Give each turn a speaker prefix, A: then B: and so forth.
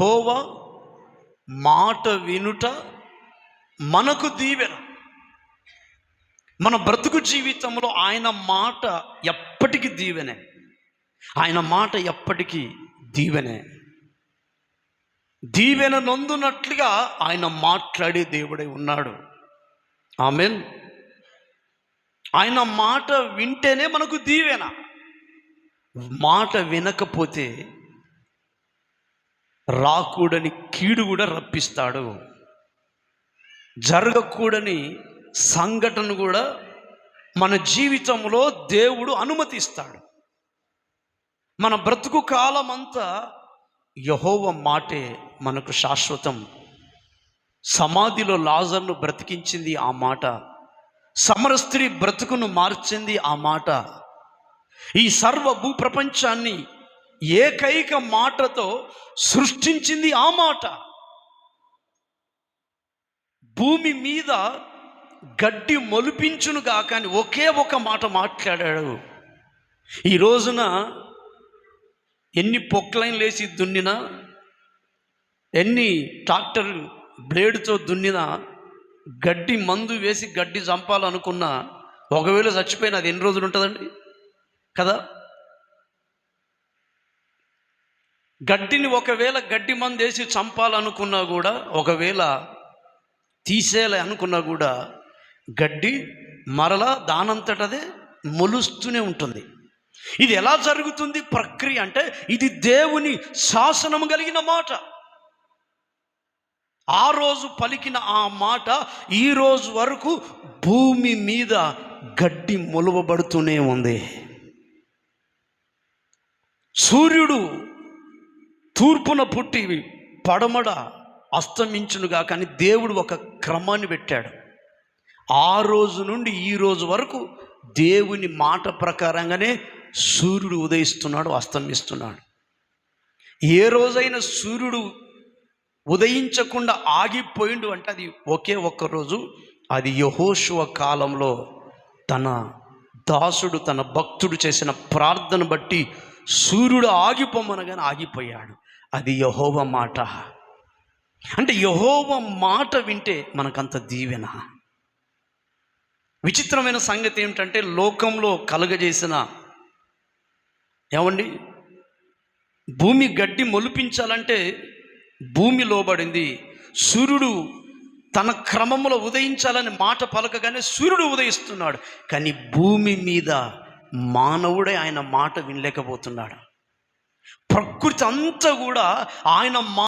A: యహోవ మాట వినుట మనకు దీవెన. మన బ్రతుకు జీవితంలో ఆయన మాట ఎప్పటికీ దీవెనే? ఆయన మాట ఎప్పటికీ దీవెనే? దీవెన నొందునట్లుగా ఆయన మాట్లాడే దేవుడై ఉన్నాడు. ఆమెన్. ఆయన మాట వింటేనే మనకు దీవెన. మాట వినకపోతే రాకూడని కీడు కూడా రప్పిస్తాడు. జరగకూడని సంఘటన కూడా మన జీవితంలో దేవుడు అనుమతిస్తాడు. మన బ్రతుకు కాలం అంతా యహోవ మాటే మనకు శాశ్వతం. సమాధిలో లాజర్ను బ్రతికించింది ఆ మాట. సమరస్త్రీ బ్రతుకును మార్చింది ఆ మాట. ఈ సర్వ భూప్రపంచాన్ని ఏకైక మాటతో సృష్టించింది ఆ మాట. భూమి మీద గడ్డి మొలిపించును కానీ ఒకే ఒక మాట మాట్లాడాడు. ఈ రోజున ఎన్ని పొక్లైన్లు వేసి దున్నినా ఎన్ని ట్రాక్టర్ బ్లేడ్తో దున్నినా గడ్డి మందు వేసి గడ్డి చంపాలనుకున్నా ఒకవేళ చచ్చిపోయిన అది ఎన్ని రోజులు ఉంటుందండి? కదా? గడ్డిని ఒకవేళ గడ్డి మందేసి వేసి చంపాలనుకున్నా కూడా ఒకవేళ తీసేయాలి అనుకున్నా కూడా గడ్డి మరలా దానంతటదే మొలుస్తూనే ఉంటుంది. ఇది ఎలా జరుగుతుంది? ప్రక్రియ అంటే ఇది దేవుని శాసనం కలిగిన మాట. ఆ రోజు పలికిన ఆ మాట ఈ రోజు వరకు భూమి మీద గడ్డి మొలవబడుతూనే ఉంది. సూర్యుడు తూర్పున పుట్టి పడమడ అస్తమించునుగా కానీ దేవుడు ఒక క్రమాన్ని పెట్టాడు. ఆ రోజు నుండి ఈ రోజు వరకు దేవుని మాట ప్రకారంగానే సూర్యుడు ఉదయిస్తున్నాడు అస్తమిస్తున్నాడు. ఏ రోజైనా సూర్యుడు ఉదయించకుండా ఆగిపోయిండు అంటే అది ఒకే ఒక్క రోజు అది యహోశువ కాలంలో తన దాసుడు తన భక్తుడు చేసిన ప్రార్థన బట్టి సూర్యుడు ఆగిపోమనగానే ఆగిపోయాడు. అది యహోవ మాట. అంటే యహోవ మాట వింటే మనకంత దీవెన. విచిత్రమైన సంగతి ఏమిటంటే లోకంలో కలుగజేసిన ఏమండి? భూమి గడ్డి మొలిపించాలంటే భూమి లోబడింది. సూర్యుడు తన క్రమంలో ఉదయించాలని మాట పలకగానే సూర్యుడు ఉదయిస్తున్నాడు. కానీ భూమి మీద మానవుడే ఆయన మాట వినలేకపోతున్నాడు. ప్రకృతి అంతా కూడా ఆయన మా